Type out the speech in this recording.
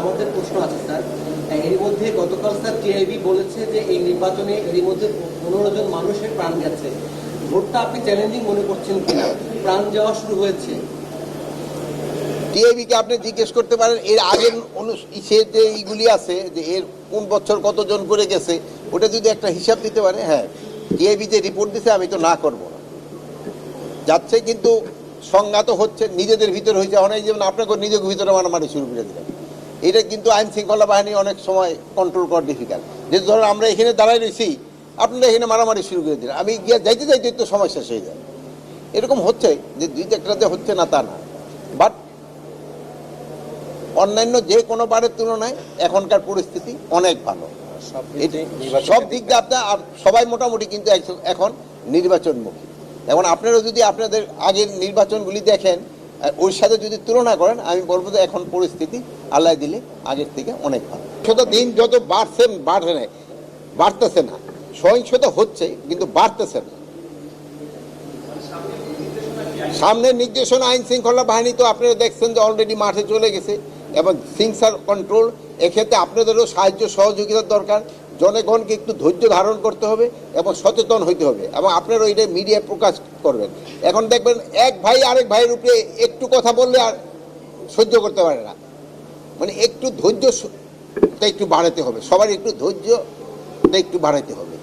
আমাদের প্রশ্ন আছে, স্যার। এর মধ্যে গতকাল, স্যার, টিআইবি বলেছে যে এই নির্বাচনে এর মধ্যে পনেরো জন মানুষের প্রাণ গেছে। ভোটটা আপনি চ্যালেঞ্জিং মনে করছেন কিনা? প্রাণ যাওয়া শুরু হয়েছে। টিআইবিকে আপনি জিজ্ঞেস করতে পারেন, এর আগের যে এইগুলি আছে, যে এর কোন বছর কতজন করে গেছে, ওটা যদি একটা হিসাব দিতে পারে হ্যাঁ টিআইবি যে রিপোর্ট দিছে, আমি তো না করব না। যাচ্ছে কিন্তু সংজ্ঞাত হচ্ছে, নিজেদের ভিতরে হয়েছে। অনেক যেমন আপনাকে নিজের ভিতরে মারামারি শুরু করে দিলেন এটা কিন্তু আইন শৃঙ্খলা বাহিনী অনেক সময় কন্ট্রোল করা ডিফিকাল্ট যে ধরো আমরা এখানে দাঁড়াই রয়েছি আপনারা এখানে মারামারি শুরু করে দিলেন। আমি গিয়ে যাইতে যাইতে তো সময় শেষ হয়ে যায়। এরকম হচ্ছে যে দুই একটাতে হচ্ছে না তা না। বাট অন্যান্য যে কোনো বারের তুলনায় এখনকার পরিস্থিতি অনেক ভালো। সব দিক দিয়ে আপনার আর সবাই মোটামুটি কিন্তু এখন নির্বাচনমুখী। এখন আপনারা যদি আপনাদের আগের নির্বাচনগুলি দেখেন আর ওর সাথে যদি তুলনা করেন, আমি বলব যে এখন পরিস্থিতি আল্লাহ দিলে আগের থেকে অনেক ভালো। দিন যত বাড়ছে বাড়ছে না, বাড়তেছে না। সহিংসতা হচ্ছে, কিন্তু বাড়তেছে না। সামনের নির্দেশনা, আইন শৃঙ্খলা বাহিনী তো আপনারা দেখছেন যে অলরেডি মাঠে চলে গেছে, এবং সিংসার কন্ট্রোল এক্ষেত্রে আপনাদেরও সাহায্য, সহযোগিতার দরকার। জনগণকে একটু ধৈর্য ধারণ করতে হবে এবং সচেতন হইতে হবে এবং আপনারা ওইটা মিডিয়ায় প্রকাশ করবেন। এখন দেখবেন এক ভাই আরেক ভাইয়ের উপরে একটু কথা বললে আর সহ্য করতে পারে না। মানে একটু ধৈর্য একটু বাড়াতে হবে। সবার একটু ধৈর্যটা একটু বাড়াতে হবে।